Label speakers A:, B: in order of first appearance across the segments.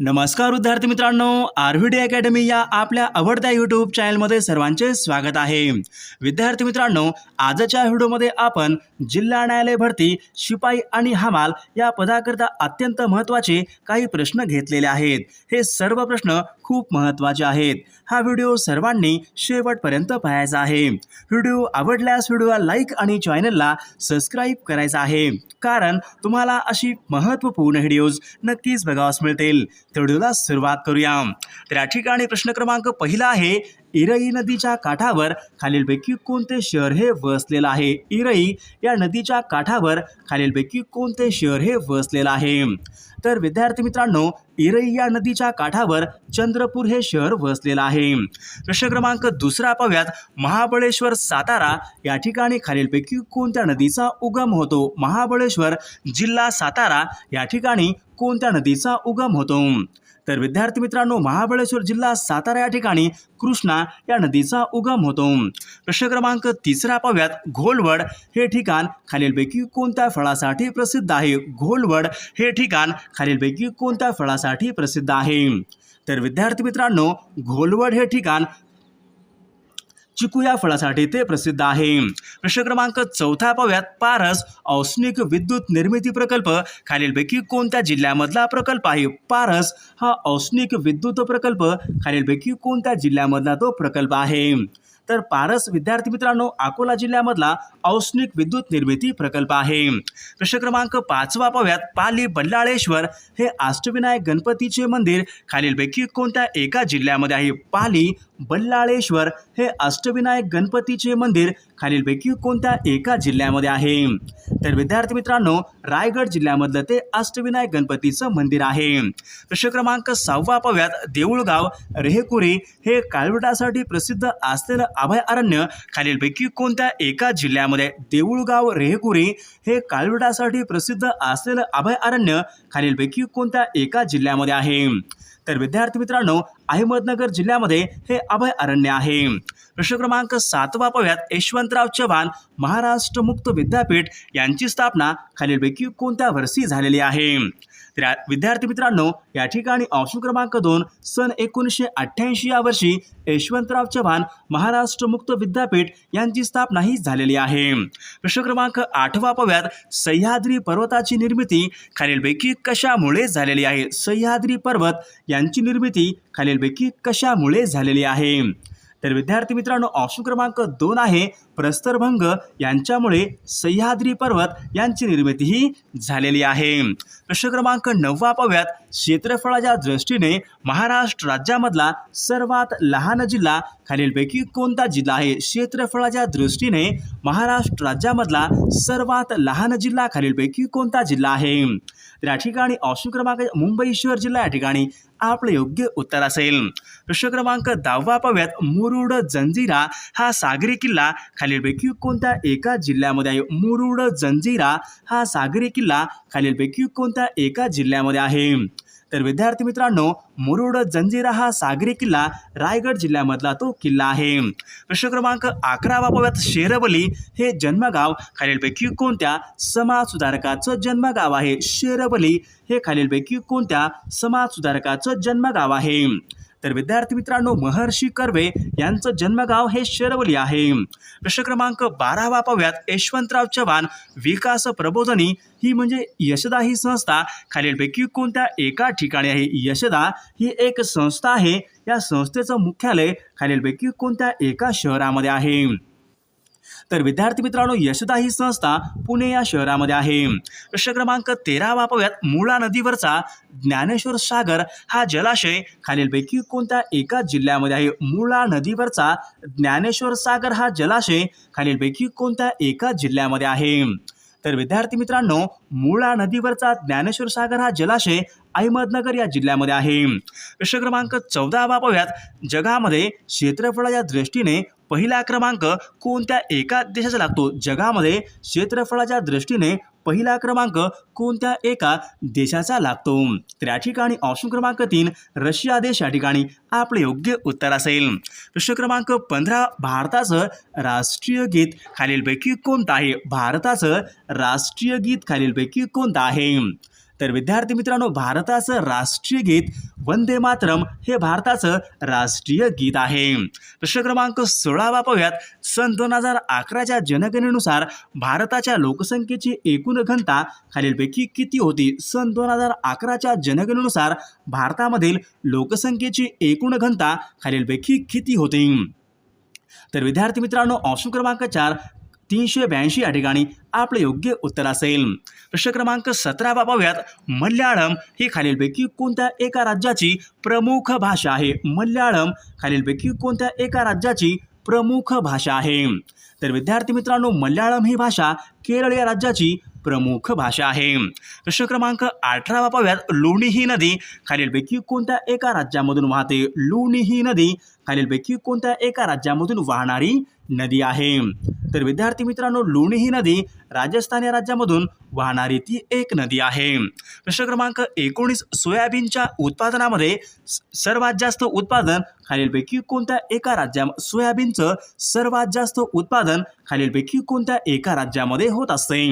A: नमस्कार विद्यार्थी मित्रांनो आरव्हीडी अकॅडमी या आपल्या आवडत्या यूट्यूब चॅनलमध्ये सर्वांचे स्वागत आहे. विद्यार्थी मित्रांनो आजच्या व्हिडिओमध्ये आपण जिल्हा न्यायालय भरती शिपाई आणि हमाल या पदाकरता अत्यंत महत्त्वाचे काही प्रश्न घेतलेले आहेत. हे सर्व प्रश्न खूप महत्त्वाचे आहेत. हा व्हिडिओ सर्वांनी शेवटपर्यंत पाहायचा आहे. व्हिडिओ आवडल्यास व्हिडिओला लाईक आणि चॅनलला सबस्क्राईब करायचा आहे. कारण तुम्हाला अशी महत्त्वपूर्ण व्हिडिओज नक्कीच बघावास मिळतील. तर व्हिडिओला सुरुवात करूया. तर या ठिकाणी प्रश्न क्रमांक पहिला आहे इरई नदीच्या काठावर खालीलपैकी कोणते शहर हे वसलेलं आहे? इरई या नदीच्या काठावर खालीलपैकी कोणते शहर हे वसलेलं आहे? तर विद्यार्थी मित्रांनो इरैया नदीच्या काठावर चंद्रपूर हे शहर वसलेलं आहे. प्रश्न क्रमांक दुसरा पाहूयात. महाबळेश्वर सातारा या ठिकाणी खालीलपैकी कोणत्या नदीचा उगम होतो? महाबळेश्वर जिल्हा सातारा या ठिकाणी कोणत्या नदीचा उगम होतो? तर विद्यार्थी मित्रांनो महाबळेश्वर जिल्हा सातारा या ठिकाणी कृष्णा या नदीचा उगम होतो. प्रश्न क्रमांक तिसरा पाहूयात. घोलवड हे ठिकाण खालीलपैकी कोणत्या फळासाठी प्रसिद्ध आहे? घोलवड हे ठिकाण खालीलपैकी कोणत्या फळासाठी प्रसिद्ध आहे? तर विद्यार्थी मित्रांनो घोलवड हे ठिकाण चिकू या फळासाठी ते प्रसिद्ध आहे. प्रश्न क्रमांक चौथा पाहूयात. पारस औष्णिक विद्युत निर्मिती प्रकल्प. खालीलपैकी कोणत्या जिल्ह्यामधला प्रकल्प आहे? पारस हा औष्णिक विद्युत प्रकल्प. खालीलपैकी कोणत्या जिल्ह्यामधला तो प्रकल्प आहे? तर पारस विद्यार्थी मित्रांनो अकोला जिल्ह्यामधला औष्णिक विद्युत निर्मिती प्रकल्प आहे. प्रश्न क्रमांक पाचवा पाहूयात. पाली बल्लाळेश्वर हे अष्टविनायक गणपतीचे मंदिर. खालीलपैकी कोणत्या एका जिल्ह्यामध्ये आहे? पाली बल्लाळेश्वर हे अष्टविनायक गणपतीचे मंदिर खालीलपैकी कोणत्या एका जिल्ह्यामध्ये आहे? तर विद्यार्थी मित्रांनो रायगड जिल्ह्यामधलं ते अष्टविनायक गणपतीचं मंदिर आहे. प्रश्न क्रमांक सहावा पाव्यात देऊळगाव रेहकुरी हे काळवटासाठी प्रसिद्ध असलेलं अभयारण्य खालीलपैकी कोणत्या एका जिल्ह्यामध्ये देऊळगाव रेहकुरी हे काळवटासाठी प्रसिद्ध असलेलं अभयारण्य खालीलपैकी कोणत्या एका जिल्ह्यामध्ये आहे? तर विद्यार्थी मित्रांनो अहमदनगर जिल्ह्यामध्ये हे अभय अरण्य आहे. प्रश्न क्रमांक सातवा पाहूयात यशवंतराव चव्हाण महाराष्ट्र मुक्त विद्यापीठ यांची स्थापना खालीलपैकी कोणत्या वर्षी झालेली आहे? तर विद्यार्थी मित्रांनो या ठिकाणी ऑप्शन क्रमांक दोन सन एकोणीसशे अठ्ठ्याऐंशी या वर्षी यशवंतराव चव्हाण महाराष्ट्र मुक्त विद्यापीठ यांची स्थापना ही झालेली आहे. प्रश्न क्रमांक आठवा पाहूयात सह्याद्री पर्वताची निर्मिती खालीलपैकी कशामुळे झालेली आहे? सह्याद्री पर्वत यांची निर्मिती खालील खालीलपैकी कशामुळे झालेली आहे? तर विद्यार्थी मित्रांनो ऑप्शन क्रमांक दोन आहे प्रस्तरभंग. यांच्यामुळे सह्याद्री पर्वत यांची निर्मितीही झालेली आहे. प्रश्न क्रमांक नववा पाहूयात. क्षेत्रफळाच्या दृष्टीने महाराष्ट्र राज्यामधला सर्वात लहान जिल्हा खालीलपैकी कोणता जिल्हा आहे? क्षेत्रफळाच्या दृष्टीने महाराष्ट्र राज्यामधला सर्वात लहान जिल्हा खालीलपैकी कोणता जिल्हा आहे? तर या ठिकाणी ऑप्शन क्रमांक मुंबई शहर जिल्हा या ठिकाणी आपलं योग्य उत्तर असेल. प्रश्न क्रमांक दहावा पाहूयात. मुरुड जंजिरा हा सागरी किल्ला खालीलपैकी कोणत्या एका जिल्ह्यामध्ये आहे? मुरुड जंजिरा हा सागरी किल्ला खालीलपैकी कोणत्या एका जिल्ह्यामध्ये आहे? तर विद्यार्थी मित्रांनो मुरुड जंजिरा हा सागरी किल्ला रायगड जिल्ह्यामधला तो किल्ला आहे. प्रश्न क्रमांक अकरा बाबाव्यात शेरवली हे जन्मगाव खालीलपैकी कोणत्या समाज सुधारकाचं जन्मगाव आहे? शेरवली हे खालीलपैकी कोणत्या समाज सुधारकाचं जन्मगाव आहे? तर विद्यार्थी मित्रांनो महर्षी कर्वे यांचं जन्मगाव हे शेरवली आहे. प्रश्न क्रमांक बारावा पाहूयात यशवंतराव चव्हाण विकास प्रबोधनी ही म्हणजे यशदा ही संस्था. खालीलपैकी कोणत्या एका ठिकाणी आहे? यशदा ही एक संस्था आहे. या संस्थेचं मुख्यालय खालीलपैकी कोणत्या एका शहरामध्ये आहे? तर विद्यार्थी मित्रांनो यशदा ही संस्था पुणे या शहरामध्ये आहे. प्रश्न क्रमांक तेरावा पाहूयात मुळा नदीवरचा ज्ञानेश्वर सागर हा जलाशय खालीलपैकी कोणत्या एका जिल्ह्यामध्ये आहे? मुळा नदीवरचा ज्ञानेश्वर सागर हा जलाशय खालीलपैकी कोणत्या एका जिल्ह्यामध्ये आहे? तर विद्यार्थी मित्रांनो मुळा नदीवरचा ज्ञानेश्वर सागर हा जलाशय अहमदनगर या जिल्ह्यामध्ये आहे. प्रश्न क्रमांक चौदावा पाहूयात जगामध्ये क्षेत्रफळाच्या दृष्टीने पहिला क्रमांक कोणत्या एका देशाचा लागतो? जगामध्ये क्षेत्रफळाच्या दृष्टीने पहिला क्रमांक कोणत्या एका देशाचा लागतो? तर या ठिकाणी ऑप्शन क्रमांक तीन रशिया देश या ठिकाणी आपले योग्य उत्तर असेल. प्रश्न क्रमांक पंधरा भारताचं राष्ट्रीय गीत खालीलपैकी कोणतं आहे? भारताचं राष्ट्रीय गीत खालीलपैकी कोणतं आहे? तर विद्यार्थी मित्रांनो भारताचं राष्ट्रीय गीत वंदे मातरम हे भारताचं राष्ट्रीय गीत आहे. प्रश्न क्रमांक सोळावा पाहूयात सन दोन हजार अकराच्या जनगणनेनुसार भारताच्या लोकसंख्येची एकूण घनता खालीलपैकी किती होती? सन दोन हजार अकराच्या जनगणनेनुसार भारतामधील लोकसंख्येची एकूण घनता खालीलपैकी किती होती? तर विद्यार्थी मित्रांनो ऑप्शन क्रमांक चार तीनशे ब्याऐंशी या ठिकाणी आपलं योग्य उत्तर असेल. प्रश्न क्रमांक सतरा पाहूयात मल्याळम ही खालीलपैकी कोणत्या एका राज्याची प्रमुख भाषा आहे? मल्याळम खालीलपैकी कोणत्या एका राज्याची प्रमुख भाषा आहे? तर विद्यार्थी मित्रांनो मल्याळम ही भाषा केरळ या राज्याची प्रमुख भाषा आहे. प्रश्न क्रमांक अठरावा पाहूयात लोणी ही नदी खालीलपैकी कोणत्या एका राज्यामधून वाहते? लोणी ही नदी खालीलपैकी कोणत्या एका राज्यामधून वाहणारी नदी आहे. तर विद्यार्थी मित्रांनो लोणी ही नदी राजस्थान या राज्यामधून वाहणारी ती एक नदी आहे. प्रश्न क्रमांक एकोणीस सोयाबीनच्या उत्पादनामध्ये सर्वात जास्त उत्पादन खालीलपैकी कोणत्या एका राज्या सोयाबीनचं सर्वात जास्त उत्पादन खालीलपैकी कोणत्या एका राज्यामध्ये होत असते?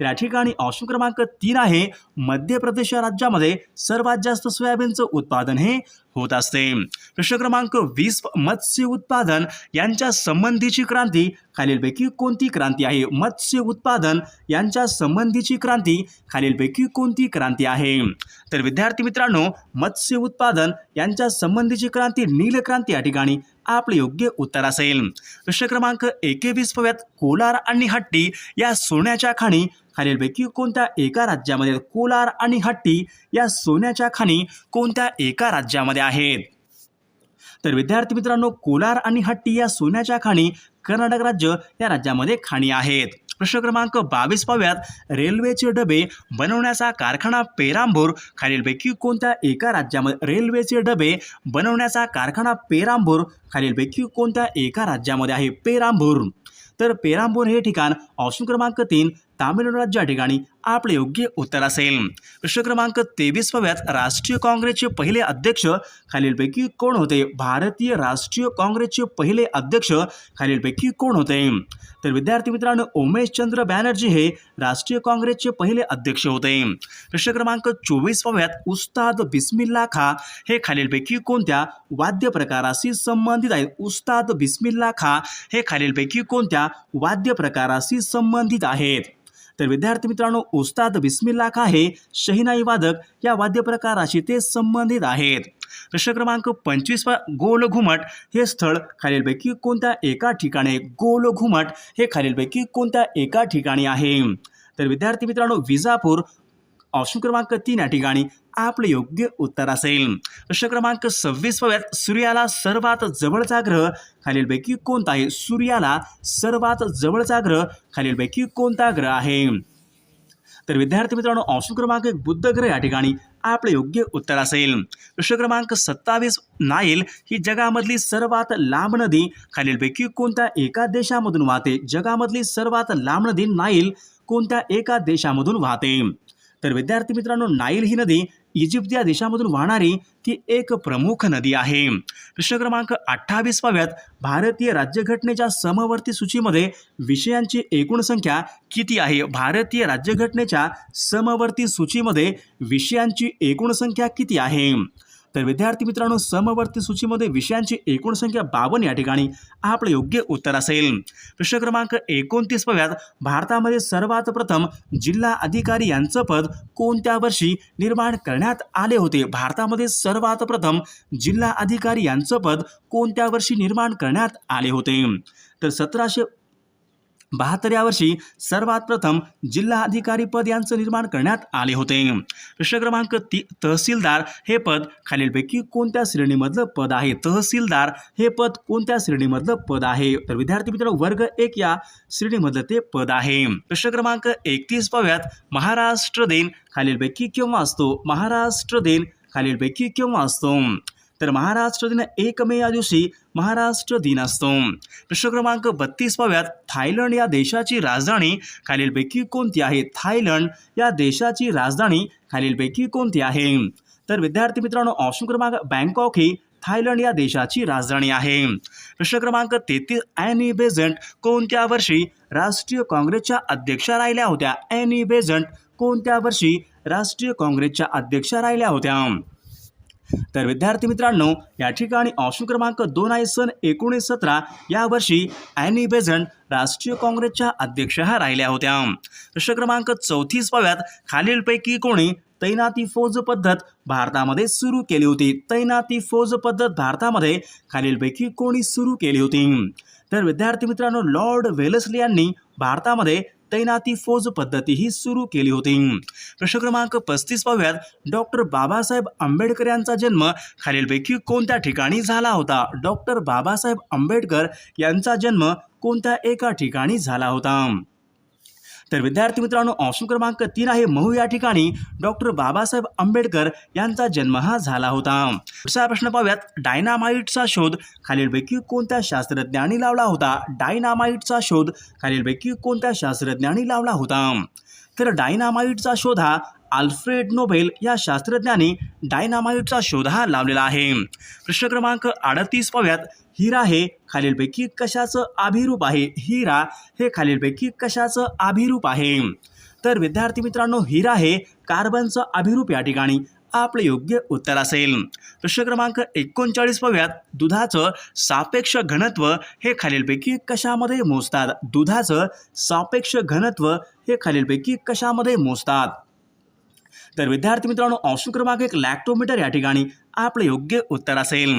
A: या ठिकाणी ऑप्शन क्रमांक तीन आहे मध्य प्रदेश या राज्यामध्ये सर्वात जास्त सोयाबीनचं उत्पादन हे होत असते. प्रश्न क्रमांक वीस मत्स्य उत्पादन यांच्या संबंधित संबंधीची क्रांती खालीलपैकी कोणती क्रांती आहे? मत्स्य उत्पादन यांच्या संबंधीची क्रांती खालीलपैकी कोणती क्रांती आहे? तर विद्यार्थी मित्रांनो मत्स्य उत्पादन यांच्या संबंधीची क्रांती नील क्रांती या ठिकाणी आपले योग्य उत्तर असेल. प्रश्न क्रमांक एकेवीस पव्यात कोलार आणि हट्टी या सोन्याच्या खाणी खालीलपैकी कोणत्या एका राज्यामध्ये? कोलार आणि हट्टी या सोन्याच्या खाणी कोणत्या एका राज्यामध्ये आहेत? तर विद्यार्थी मित्रांनो कोलार आणि हट्टी या सोन्याच्या खाणी कर्नाटक राज्य या राज्यामध्ये खाणी आहेत. प्रश्न क्रमांक बावीस पाव्यात रेल्वेचे डबे बनवण्याचा कारखाना पेरांबूर खालीलपैकी कोणत्या एका राज्यामध्ये? रेल्वेचे डबे बनवण्याचा कारखाना पेरांबूर खालीलपैकी कोणत्या एका राज्यामध्ये आहे? पेरांबूर तर पेरांबूर हे ठिकाण ऑप्शन क्रमांक तीन तामिळनाडू राज्य या ठिकाणी आपले योग्य उत्तर असेल. प्रश्न क्रमांक तेवीसपव्यात राष्ट्रीय काँग्रेसचे पहिले अध्यक्ष खालीलपैकी कोण होते? भारतीय राष्ट्रीय काँग्रेसचे पहिले अध्यक्ष खालीलपैकी कोण होते? तर विद्यार्थी मित्रांनो उमेशचंद्र बॅनर्जी हे राष्ट्रीय काँग्रेसचे पहिले अध्यक्ष होते. प्रश्न क्रमांक चोवीसपव्यात उस्ताद बिस्मिल्ला खा हे खालीलपैकी कोणत्या वाद्य प्रकाराशी संबंधित आहेत उस्ताद बिस्मिल्ला खा हे खालीलपैकी कोणत्या वाद्य प्रकाराशी संबंधित आहेत? तर विद्यार्थी मित्रांनो उस्ताद बिस्मिल्ला खा हे शहिनाई वादक या वाद्य प्रकाराशी ते संबंधित आहेत. प्रश्न क्रमांक पंचवीसवा गोल घुमट हे स्थळ खालीलपैकी कोणत्या एका ठिकाणी? गोल घुमट हे खालीलपैकी कोणत्या एका ठिकाणी आहे? तर विद्यार्थी मित्रांनो विजापूर ऑप्शन क्रमांक तीन या ठिकाणी आपले योग्य उत्तर असेल. प्रश्न क्रमांक सव्वीस सूर्याला सर्वात जवळचा ग्रह खालीलपैकी कोणता आहे? सूर्याला सर्वात जवळचा ग्रह खालीलपैकी कोणता ग्रह आहे? तर विद्यार्थी मित्रांनो ऑप्शन क्रमांक एक बुद्ध ग्रह या ठिकाणी आपले योग्य उत्तर असेल. प्रश्न क्रमांक सत्तावीस नाईल. ही जगामधली सर्वात लांब नदी खालीलपैकी कोणत्या एका देशामधून वाहते? जगामधली सर्वात लांब नदी नाईल कोणत्या एका देशामधून वाहते? तर विद्यार्थी मित्रांनो नाईल ही नदी इजिप्त या देशामधून वाहणारी ती एक प्रमुख नदी आहे. प्रश्न क्रमांक अठ्ठावीस पाव्यात भारतीय राज्यघटनेच्या समवर्ती सूचीमध्ये विषयांची एकूण संख्या किती आहे? भारतीय राज्यघटनेच्या समवर्ती सूचीमध्ये विषयांची एकूण संख्या किती आहे? तर विद्यार्थी मित्रांनो समवर्ती सूचीमध्ये विषयांची एकूण संख्या बावन्न या ठिकाणी आपलं योग्य उत्तर असेल. प्रश्न क्रमांक एकोणतीस पव्यात भारतामध्ये सर्वात प्रथम जिल्हा अधिकारी यांचं पद कोणत्या वर्षी निर्माण करण्यात आले होते? भारतामध्ये सर्वात प्रथम जिल्हा अधिकारी यांचं पद कोणत्या वर्षी निर्माण करण्यात आले होते? तर सतराशे बहात्तर या वर्षी सर्वात प्रथम जिल्हा अधिकारी पद यांचं निर्माण करण्यात आले होते. प्रश्न क्रमांक ती तहसीलदार हे पद खालीलपैकी कोणत्या श्रेणीमधलं पद आहे? तहसीलदार हे पद कोणत्या श्रेणीमधलं पद आहे? तर विद्यार्थी मित्र वर्ग एक या श्रेणीमधलं ते पद आहे. प्रश्न क्रमांक एकतीस पाव्यात महाराष्ट्र दिन खालीलपैकी केव्हा असतो? महाराष्ट्र दिन खालीलपैकी केव्हा असतो? तर महाराष्ट्र दिन एक मे या दिवशी महाराष्ट्र दिन असतो. प्रश्न क्रमांक बत्तीस पाव्यात थायलंड या देशाची राजधानी खालीलपैकी कोणती आहे? थायलंड या देशाची राजधानी खालीलपैकी कोणती आहे? तर विद्यार्थी मित्रांनो ऑप्शन क्रमांक बँकॉक ही थायलंड या देशाची राजधानी आहे. प्रश्न क्रमांक तेहतीस ॲनी बेझंट कोणत्या वर्षी राष्ट्रीय काँग्रेसच्या अध्यक्षा राहिल्या होत्या? ॲनी बेझंट कोणत्या वर्षी राष्ट्रीय काँग्रेसच्या अध्यक्षा राहिल्या होत्या? तर विद्यार्थी मित्रांनो या ठिकाणी ऑप्शन क्रमांक दोन आहे सन एकोणीस सतरा. या वर्षी अॅनी बेझंट राष्ट्रीय काँग्रेसच्या अध्यक्ष राहिल्या होत्या. प्रश्न क्रमांक चौतीस पाव्यात खालीलपैकी कोणी तैनाती फौज पद्धत भारतामध्ये सुरू केली होती? तैनाती फौज पद्धत भारतामध्ये खालीलपैकी कोणी सुरू केली होती? तर विद्यार्थी मित्रांनो लॉर्ड वेलसली यांनी भारतामध्ये तैनाती फौज पद्धतीही सुरू केली होती. प्रश्न क्रमांक पस्तीस पाहूयात. डॉक्टर बाबासाहेब आंबेडकर यांचा जन्म खालीलपैकी कोणत्या ठिकाणी झाला होता? डॉक्टर बाबासाहेब आंबेडकर यांचा जन्म कोणत्या एका ठिकाणी झाला होता? तर विद्यार्थी मित्रांनो ऑप्शन क्रमांक तीन आहे. महू या ठिकाणी डॉक्टर बाबासाहेब आंबेडकर यांचा जन्म हा झाला होता. पुढचा प्रश्न पाहूयात. डायनामाइटचा शोध खालीलपैकी कोणत्या शास्त्रज्ञांनी लावला होता? डायनामाइटचा शोध खालीलपैकी कोणत्या शास्त्रज्ञांनी लावला होता? तर डायनामाइटचा शोध हा आल्फ्रेड नोबेल या शास्त्रज्ञांनी डायनामाइटचा शोध हा लावलेला आहे. प्रश्न क्रमांक अडतीस पव्यात हिरा हे खालीलपैकी कशाचं अभिरूप आहे? हिरा हे खालीलपैकी कशाचं अभिरूप आहे? तर विद्यार्थी मित्रांनो हिरा हे कार्बनचं अभिरूप या ठिकाणी आपलं योग्य उत्तर असेल. प्रश्न क्रमांक एकोणचाळीस पव्यात दुधाचं सापेक्ष घनत्व हे खालीलपैकी कशामध्ये मोजतात? दुधाचं सापेक्ष घनत्व हे खालीलपैकी कशामध्ये मोजतात? तर विद्यार्थी मित्रांनो ऑप्शन क्रमांक एक लॅक्टोमीटर या ठिकाणी आपलं योग्य उत्तर असेल.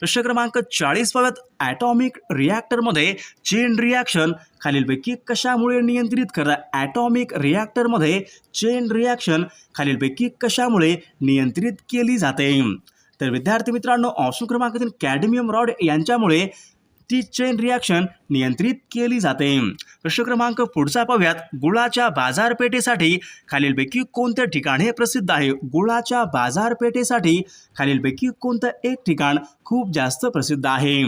A: प्रश्न क्रमांक चाळीस पाव्यात ॲटॉमिक रिॲक्टरमध्ये चेन रिॲक्शन खालीलपैकी कशामुळे नियंत्रित करतात ॲटॉमिक रिॲक्टरमध्ये चेन रिॲक्शन खालीलपैकी कशामुळे नियंत्रित केली जाते? तर विद्यार्थी मित्रांनो ऑप्शन क्रमांक तीन कॅडमियम रॉड यांच्यामुळे ती चेन रिॲक्शन नियंत्रित केली जाते. प्रश्न क्रमांक पुढचा पाहूयात. गुळाच्या बाजारपेठेसाठी खालीलपैकी कोणतं ठिकाण हे प्रसिद्ध आहे? गुळाच्या बाजारपेठेसाठी खालीलपैकी कोणतं एक ठिकाण खूप जास्त प्रसिद्ध आहे?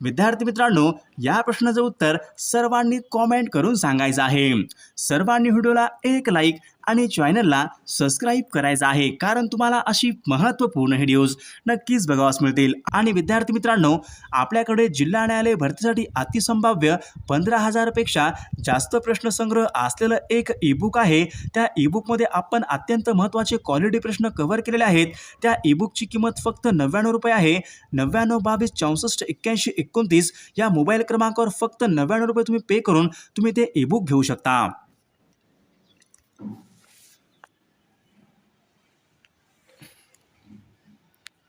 A: विद्यार्थी मित्रांनो या प्रश्नाचं उत्तर सर्वांनी कॉमेंट करून सांगायचं आहे. सर्वांनी व्हिडिओला एक लाईक आणि चॅनलला सबस्क्राईब करायचं आहे. कारण तुम्हाला अशी महत्त्वपूर्ण व्हिडिओज नक्कीच बघावास मिळतील. आणि विद्यार्थी मित्रांनो आपल्याकडे जिल्हा न्यायालय भरतीसाठी अतिसंभाव्य पंधरा हजारपेक्षा जास्त प्रश्नसंग्रह असलेलं एक ईबुक आहे. त्या ईबुकमध्ये आपण अत्यंत महत्त्वाचे क्वालिटी प्रश्न कव्हर केलेले आहेत. त्या ईबुकची किंमत फक्त नव्याण्णव रुपये आहे. नव्याण्णव बावीस चौसष्ट एक्क्याऐंशी एकोणतीस या मोबाईल क्रमांकावर फक्त नव्याण्णव रुपये तुम्ही पे करून तुम्ही ते ईबुक घेऊ शकता.